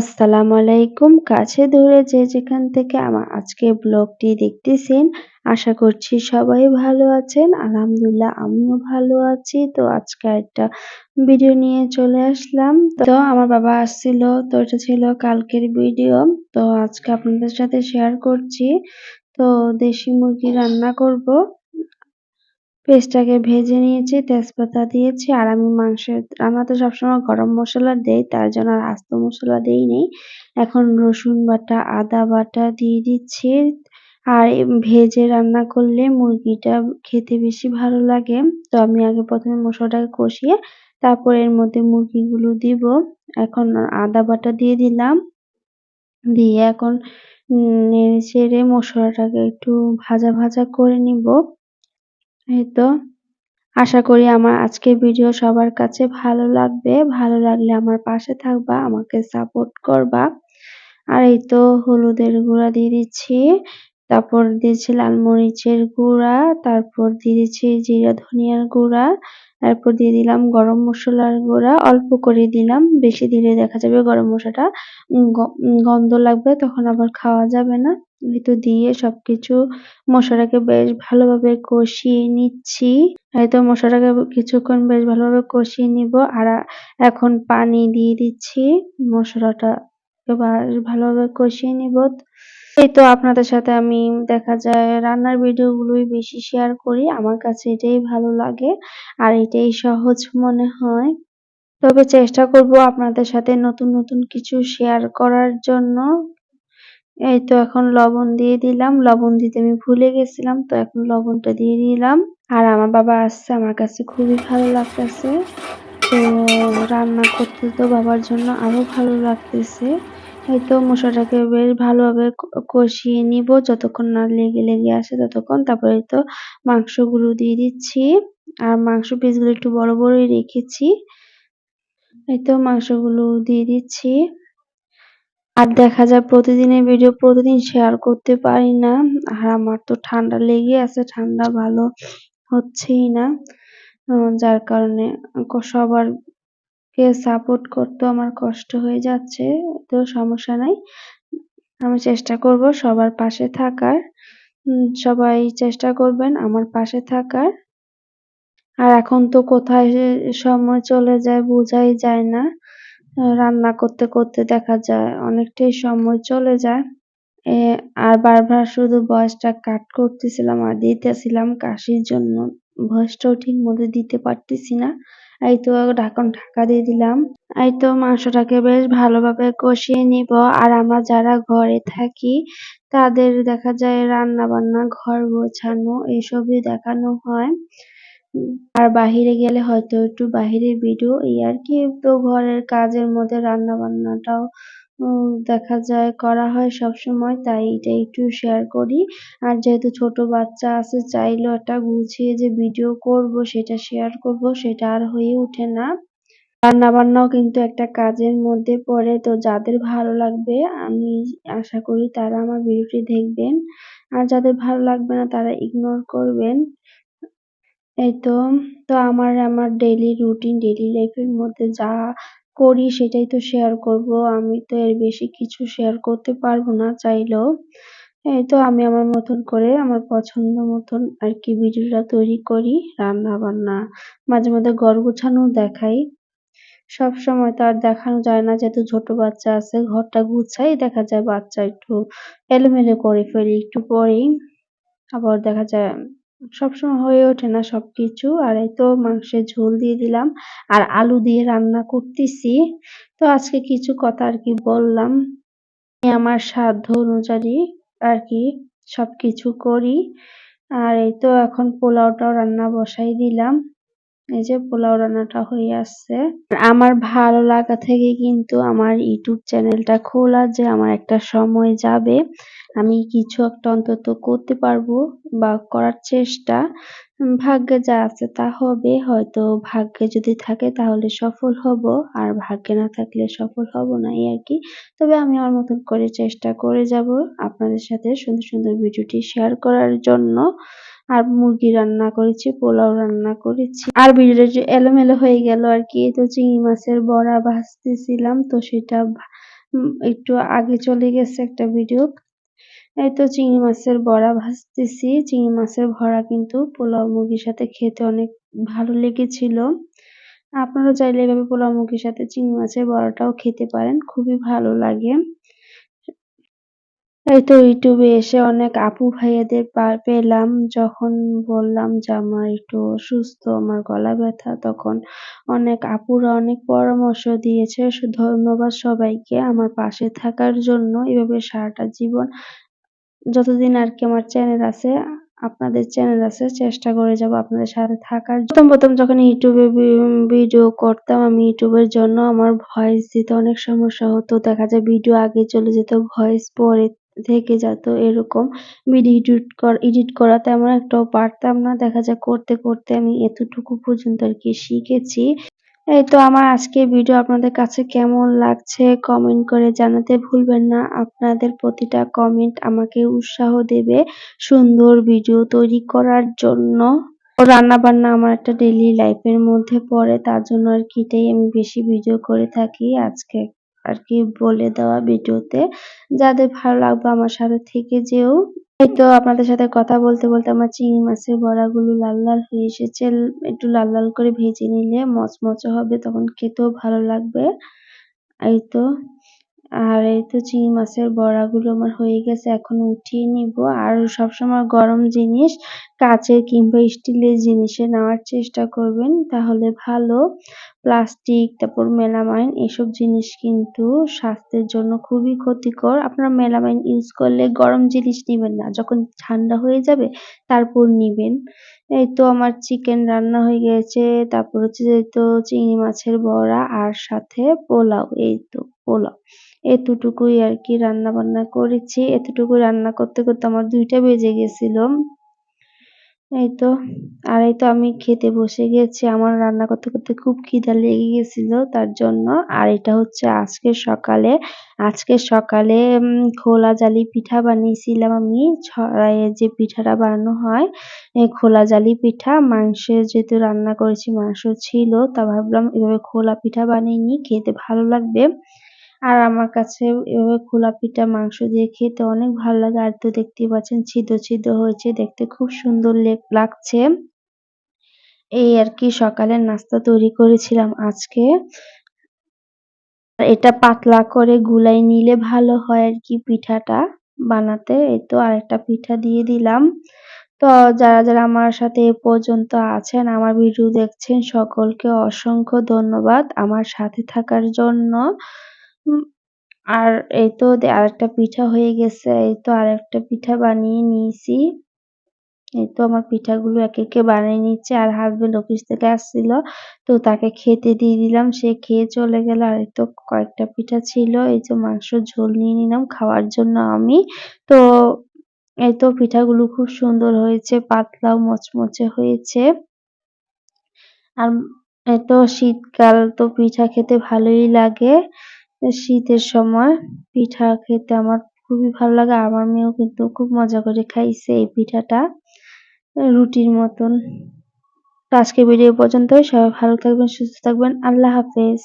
আসসালামু আলাইকুম। কাছে ধরে যে যেখান থেকে আমার আজকে ব্লগটি দেখতেছেন, আশা করছি সবাই ভালো আছেন। আলহামদুলিল্লাহ, আমিও ভালো আছি। তো আজকে একটা ভিডিও নিয়ে চলে আসলাম। তো আমার বাবা আসছিল, তো এটা ছিল কালকের ভিডিও। তো আজকে আপনাদের সাথে শেয়ার করছি। তো দেশি মুরগি রান্না করব। পেঁয়াজটাকে ভেজে নিয়েছি, তেজপাতা দিয়েছি আর আমি মাংসের রান্নাতে সবসময় গরম মশলা দেই, তার জন্য আর আস্ত মশলা দেই নেই। এখন রসুন বাটা, আদা বাটা দিয়ে দিচ্ছি আর ভেজে রান্না করলে মুরগিটা খেতে বেশি ভালো লাগে। তো আমি আগে প্রথমে মশলাটাকে কষিয়ে তারপর এর মধ্যে মুরগিগুলো দিব। এখন আদা বাটা দিয়ে দিলাম। দিয়ে এখন নেড়ে চেড়ে মশলাটাকে একটু ভাজা ভাজা করে নিব। এই তো। আশা করি আমার আজকের ভিডিও সবার কাছে ভালো লাগবে। ভালো লাগলে আমার পাশে থাকবা, আমাকে সাপোর্ট করবা। আর এই তো হলুদের গুঁড়া দিয়ে দিচ্ছি, তারপর দিয়েছি লাল মরিচের গুঁড়া, তারপর দিয়ে দিচ্ছি জিরা ধনিয়ার গুঁড়া, তারপর দিয়ে দিলাম গরম মশলার গুঁড়া। অল্প করে দিলাম, বেশি দিলে দেখা যাবে গরম মশলাটা গন্ধ লাগবে, তখন আবার খাওয়া যাবে না। তো দিয়ে সবকিছু মশলাটাকে বেশ ভালোভাবে কষিয়ে নিচ্ছি। হয়তো মশলাটাকে কিছুক্ষণ বেশ ভালোভাবে কষিয়ে নিব আর এখন পানি দিয়ে দিচ্ছি। মশলাটা এবার ভালোভাবে কষিয়ে নিব। এই তো আপনাদের সাথে আমি দেখা যায় রান্নার ভিডিওগুলোই বেশি শেয়ার করি। আমার কাছে এটাই ভালো লাগে আর এটাই সহজ মনে হয়। তবে চেষ্টা করব আপনাদের সাথে নতুন নতুন কিছু শেয়ার করার জন্য। এই তো এখন লবণ দিয়ে দিলাম। লবণ দিতে আমি ভুলে গেছিলাম, তো এখন লবণটা দিয়ে দিলাম। আর আমার বাবা আসছে, আমার কাছে খুবই ভালো লাগতেছে। তো রান্না করতে তো বাবার জন্য আরও ভালো লাগতেছে। এই তো মশলাটাকে বেশ ভালোভাবে কষিয়ে নিব। যতক্ষণ না লেগে লেগে আসে ততক্ষণ। তারপরে তো মাংসগুলো দিয়ে দিচ্ছি। আর মাংস পিসগুলো একটু বড় বড়ই রেখেছি। এই তো মাংসগুলো দিয়ে দিচ্ছি। আর দেখা যায় প্রতিদিনের ভিডিও প্রতিদিন শেয়ার করতে পারি না। আর আমার তো ঠান্ডা লেগে আছে, ঠান্ডা ভালো হচ্ছেই না। যার কারণে সবার কে সাপোর্ট করতে আমার কষ্ট হয়ে যাচ্ছে তো সমস্যা নাই। আমি চেষ্টা করব সবার পাশে থাকার। সবাই চেষ্টা করবেন আমার পাশে থাকার। আর এখন তো কোথায় সময় চলে যায়, বোঝাই যায় না। রান্না করতে করতে দেখা যায়, অনেকটাই সময় চলে যায়। এ, আর বারবার শুধু ভয়েসটা কাট করতেছিলাম আর দিতেছিলাম কাশির জন্য। ভয়েসটাও ঠিক মতো দিতে পারতেছি না। এই তো ঢাকন ঢাকা দিয়ে দিলাম। এই তো মাংসটাকে বেশ ভালোভাবে কষিয়ে নিব। আর আমরা যারা ঘরে থাকি, তাদের দেখা যায় রান্না বান্না ঘর গোছানো, এসবই দেখানো হয়। আর বাহিরে গেলে হয়তো একটু বাহিরের ভিডিও, এই আর কি। তো ঘরের কাজের মধ্যে রান্না বান্নাটাও দেখা যায় করা হয় সব সময় তাই এটা একটু শেয়ার করি। আর যেহেতু ছোট বাচ্চা আছে চাইলেও একটা গুছিয়ে যে ভিডিও করব, সেটা শেয়ার করব, সেটা আর হয়ে ওঠে না। রান্না বান্নাও কিন্তু একটা কাজের মধ্যে পড়ে, তো যাদের ভালো লাগবে, আমি আশা করি তারা আমার ভিডিওটি দেখবেন। আর যাদের ভালো লাগবে না, তারা ইগনোর করবেন। এই তো তো আমার আমার ডেইলি রুটিন ডেইলি লাইফের মধ্যে যা করি সেটাই তো শেয়ার করব। আমি তো এর বেশি কিছু শেয়ার করতে পারব না চাইলেও। এই তো আমি আমার মতন করে, আমার পছন্দ মতন আর কি ভিডিওটা তৈরি করি রান্না বান্না মাঝে মধ্যে ঘর গোছানো দেখাই। সব সময় তো আর দেখানো যায় না, যেহেতু ছোট বাচ্চা আছে, ঘরটা গুছাই, দেখা যায় বাচ্চা একটু এলোমেলো করে ফেলি, একটু পরেই। আবার দেখা যায় সবসময় হয়ে ওঠে না সবকিছু। আর এই তো মাংসের ঝোল দিয়ে দিলাম। আর আলু দিয়ে রান্না করতেছি। তো আজকে কিছু কথা আর কি বললাম। আমার সাধ্য অনুযায়ী আর কি সবকিছু করি। আর এই তো এখন পোলাওটাও রান্না বসাই দিলাম। এই যে পোলাও রান্নাটা হয়ে আসছে। আমার ভালো লাগা থেকে কিন্তু আমার ইউটিউব চ্যানেলটা খোলা যে আমার একটা সময় যাবে। আমি কিছু একটা অন্তত করতে পারব বা করার চেষ্টা। ভাগ্যে যা আছে তা হবে। হয়তো ভাগ্যে যদি থাকে তাহলে সফল হব। আর ভাগ্যে না থাকলে সফল হব না, এই আর কি। তবে আমি আমার মতন করে চেষ্টা করে যাব আপনাদের সাথে সুন্দর সুন্দর ভিডিওটি শেয়ার করার জন্য। আর মুরগি রান্না করেছি, পোলাও রান্না করেছি। আর ভিডিওটা এলোমেলো হয়ে গেল আর কি, তো চিংড়ি মাছের বড়া ভাজতেছিলাম, তো সেটা একটু আগে চলে গেছে একটা ভিডিও। এই তো চিংড়ি মাছের বড়া ভাজতেছি। চিংড়ি মাছের ভরা কিন্তু পোলাও মুরগির সাথে খেতে অনেক ভালো লেগেছিল। আপনারা চাইলে এভাবে পোলাও মুরগির সাথে চিংড়ি মাছের বড়াটাও খেতে পারেন, খুবই ভালো লাগে। এই তো ইউটিউবে এসে অনেক আপু ভাইয়াদের পার পেলাম, যখন বললাম যে আমার একটু অসুস্থ, আমার গলা ব্যথা, তখন অনেক আপুরা অনেক পরামর্শ দিয়েছে। ধন্যবাদ সবাইকে আমার পাশে থাকার জন্য। এভাবে সারাটা জীবন যতদিন আর কি আমার চ্যানেল আছে, আপনাদের চ্যানেল আছে, চেষ্টা করে যাব আপনাদের সাথে থাকার। প্রথম প্রথম যখন ইউটিউবে ভিডিও করতাম আমি ইউটিউবের জন্য, আমার ভয়েস দিতে অনেক সমস্যা হতো। দেখা যায় ভিডিও আগে চলে যেত ভয়েস পরে থেকে যেত এরকম। ভিডিও এডিট কর তেমন একটাও পারতাম না। দেখা যায় করতে করতে আমি এতটুকু পর্যন্ত আর কি শিখেছি। এই তো আমার আজকে ভিডিও আপনাদের কাছে কেমন লাগছে কমেন্ট করে জানাতে ভুলবেন না। আপনাদের প্রতিটা কমেন্ট আমাকে উৎসাহ দেবে সুন্দর ভিডিও তৈরি করার জন্য। রান্না বান্না আমার একটা ডেইলি লাইফের মধ্যে পড়ে, তার জন্য আর কি এটাই আমি বেশি ভিডিও করে থাকি আজকে। আর কি বলে দেওয়া ভিডিওতে। যাদের ভালো লাগবে আমার সাথে থেকে যেও। তো আপনাদের সাথে কথা বলতে বলতে আমার চিংড়ি মাছের বড়াগুলো লাল লাল হয়ে এসেছে। একটু লাল লাল করে ভেজে নিলে মচমচে হবে, তখন খেতেও ভালো লাগবে। এই তো। আর এই তো চিংড়ি মাছের বড়াগুলো আমার হয়ে গেছে, এখন উঠিয়ে নিব। আর সবসময় গরম জিনিস, কাচের কিংবা স্টিলের জিনিসে নেওয়ার চেষ্টা করবেন, তাহলে ভালো। প্লাস্টিক, তারপর মেলামাইন, এসব জিনিস কিন্তু স্বাস্থ্যের জন্য খুবই ক্ষতিকর। আপনারা মেলামাইন ইউজ করলে গরম জিনিস নেবেন না, যখন ঠান্ডা হয়ে যাবে তারপর নিবেন। এই তো আমার চিকেন রান্না হয়ে গেছে, তারপর হচ্ছে যে তো চিংড়ি মাছের বড়া আর সাথে পোলাও, এই তো পোলাও। এতটুকুই আর কি রান্না বান্না করেছি। এতটুকু রান্না করতে করতে আমার দুইটা বেজে গেছিল। এই তো, আর এই তো আমি খেতে বসে গেছি। আমার রান্না করতে করতে খুব খিদা লেগে গেছিল তার জন্য। আর এটা হচ্ছে আজকে সকালে। আজকে সকালে খোলা জালি পিঠা বানিয়েছিলাম আমি। ছড়াইয়ে যে পিঠাটা বানানো হয় খোলা জালি পিঠা মাংসের যেহেতু রান্না করেছি, মাংস ছিল, তা ভাবলাম এভাবে খোলা পিঠা বানিয়ে নিই, খেতে ভালো লাগবে। আর আমার কাছে এভাবে খোলা পিঠা মাংস দিয়ে খেতে অনেক ভালো লাগে। আর তো দেখতেই পাচ্ছেন, ছিদ্র ছিদ্র হয়েছে, দেখতে খুব সুন্দর লাগছে। এই আর কি সকালের নাস্তা তৈরি করেছিলাম আজকে। এটা পাতলা করে গুলাই নিলে ভালো হয় আর কি পিঠাটা বানাতে। এই তো আরেকটা পিঠা দিয়ে দিলাম। তো যারা যারা আমার সাথে এ পর্যন্ত আছেন, আমার ভিডিও দেখছেন, সকলকে অসংখ্য ধন্যবাদ আমার সাথে থাকার জন্য। আর এই তো আরেকটা পিঠা হয়ে গেছে। এই তো আরেকটা পিঠা বানিয়ে নিয়েছি। এই তো আমার পিঠাগুলো একে একে বানিয়ে নিচ্ছে, আর হাসবেন্ড অফিস থেকে আসছিল। তো তাকে খেতে দিয়ে দিলাম, সে খেয়ে চলে গেল। আর এই তো কয়েকটা পিঠা ছিল, এই যে মাংস ঝোল নিয়ে নিলাম খাওয়ার জন্য আমি। তো এই তো পিঠাগুলো খুব সুন্দর হয়েছে, পাতলাও মচমচে হয়েছে। আর এই তো শীতকাল তো পিঠা খেতে ভালোই লাগে। শীতের সময় পিঠা খেতে আমার খুবই ভালো লাগে। আমার মেয়েও কিন্তু খুব মজা করে খাইছে এই পিঠাটা। রুটির মতন। তো আজকের ভিডিও পর্যন্তই। সবাই ভালো থাকবেন, সুস্থ থাকবেন। আল্লাহ হাফেজ।